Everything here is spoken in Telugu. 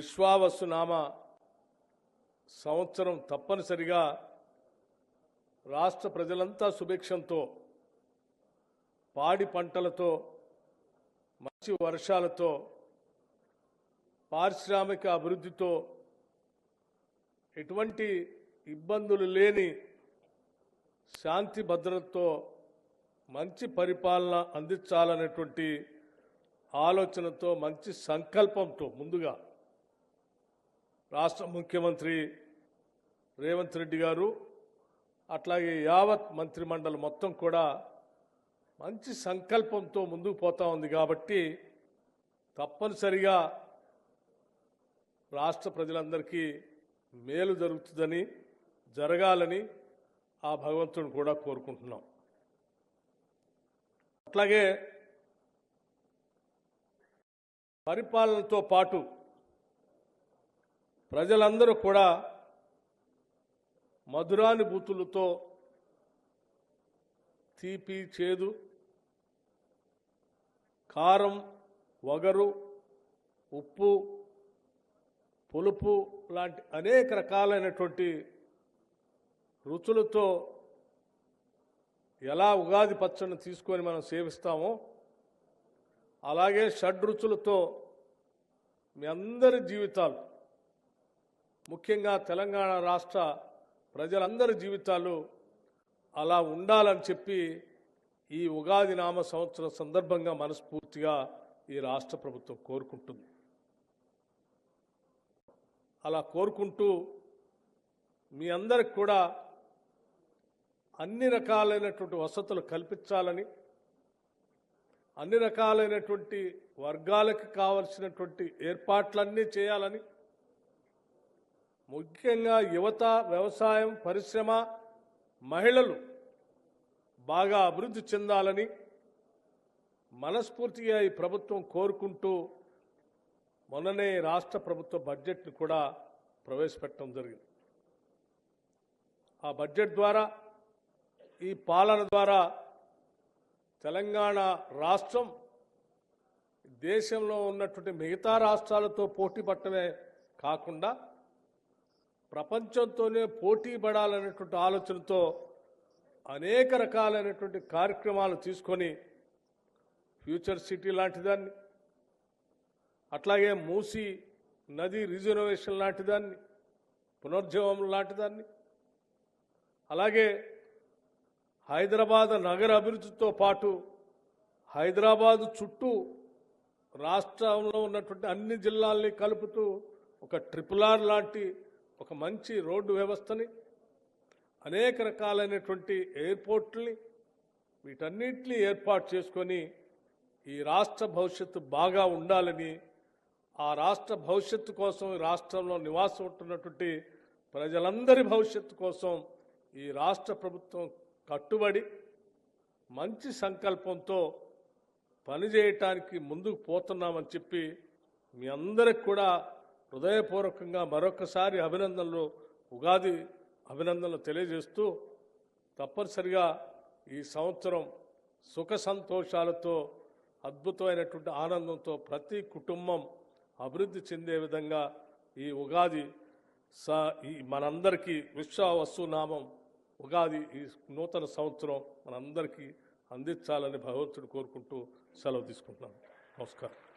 విశ్వావసునామ సంవత్సరం తప్పనిసరిగా రాష్ట్ర ప్రజలంతా శుభేక్షంతో పాడి పంటలతో మంచి వర్షాలతో పారిశ్రామిక అభివృద్ధితో ఎటువంటి ఇబ్బందులు లేని శాంతి భద్రతతో మంచి పరిపాలన అందించాలనేటువంటి ఆలోచనతో మంచి సంకల్పంతో ముందుగా రాష్ట్ర ముఖ్యమంత్రి రేవంత్ రెడ్డి గారు అట్లాగే యావత్ మంత్రిమండలి మొత్తం కూడా మంచి సంకల్పంతో ముందుకు పోతా ఉంది కాబట్టి తప్పనిసరిగా రాష్ట్ర ప్రజలందరికీ మేలు జరుగుతుందని జరగాలని ఆ భగవంతుని కూడా కోరుకుంటున్నాం. అట్లాగే పరిపాలనతో పాటు ప్రజలందరూ కూడా మధురానుభూతులతో తీపి చేదు కారం వగరు ఉప్పు పులుపు లాంటి అనేక రకాలైనటువంటి రుచులతో ఎలా ఉగాది పచ్చడిని తీసుకొని మనం సేవిస్తామో అలాగే షడ్రుచులతో మీ అందరి జీవితాలు ముఖ్యంగా తెలంగాణ రాష్ట్ర ప్రజలందరి జీవితాలు అలా ఉండాలని చెప్పి ఈ ఉగాది నామ సంవత్సరం సందర్భంగా మనస్ఫూర్తిగా ఈ రాష్ట్ర ప్రభుత్వం కోరుకుంటుంది. అలా కోరుకుంటూ మీ అందరికి కూడా అన్ని రకాలైనటువంటి వసతులు కల్పించాలని అన్ని రకాలైనటువంటి వర్గాలకు కావలసినటువంటి ఏర్పాట్లన్నీ చేయాలని ముఖ్యంగా యువత వ్యవసాయం పరిశ్రమ మహిళలు బాగా అభివృద్ధి చెందాలని మనస్ఫూర్తిగా ఈ ప్రభుత్వం కోరుకుంటూ మొన్ననే రాష్ట్ర ప్రభుత్వ బడ్జెట్ను కూడా ప్రవేశపెట్టడం జరిగింది. ఆ బడ్జెట్ ద్వారా ఈ పాలన ద్వారా తెలంగాణ రాష్ట్రం దేశంలో ఉన్నటువంటి మిగతా రాష్ట్రాలతో పోటీ పట్టమే కాకుండా ప్రపంచంతోనే పోటీ పడాలనేటువంటి ఆలోచనతో అనేక రకాలైనటువంటి కార్యక్రమాలు తీసుకొని ఫ్యూచర్ సిటీ లాంటి దాన్ని అట్లాగే మూసి నది రిజర్వేషన్ లాంటి దాన్ని పునర్జీవం లాంటి దాన్ని అలాగే హైదరాబాద్ నగర అభివృద్ధితో పాటు హైదరాబాదు చుట్టూ రాష్ట్రంలో ఉన్నటువంటి అన్ని జిల్లాల్ని కలుపుతూ ఒక ట్రిపుల్ ఆర్ లాంటి ఒక మంచి రోడ్డు వ్యవస్థని అనేక రకాలైనటువంటి ఎయిర్పోర్ట్ని వీటన్నిటిని ఏర్పాటు చేసుకొని ఈ రాష్ట్ర భవిష్యత్తు బాగా ఉండాలని ఆ రాష్ట్ర భవిష్యత్తు కోసం ఈ రాష్ట్రంలో నివాసం ఉంటున్నటువంటి ప్రజలందరి భవిష్యత్తు కోసం ఈ రాష్ట్ర ప్రభుత్వం కట్టుబడి మంచి సంకల్పంతో పనిచేయటానికి ముందుకు పోతున్నామని చెప్పి మీ అందరికి కూడా హృదయపూర్వకంగా మరొకసారి అభినందనలు ఉగాది అభినందనలు తెలియజేస్తూ తప్పనిసరిగా ఈ సంవత్సరం సుఖ సంతోషాలతో అద్భుతమైనటువంటి ఆనందంతో ప్రతి కుటుంబం అభివృద్ధి చెందే విధంగా ఈ ఉగాది స ఈ మనందరికీ విశ్వ నామం ఉగాది ఈ నూతన సంవత్సరం మనందరికీ అందించాలని భగవంతుడు కోరుకుంటూ సెలవు తీసుకుంటున్నాను. నమస్కారం.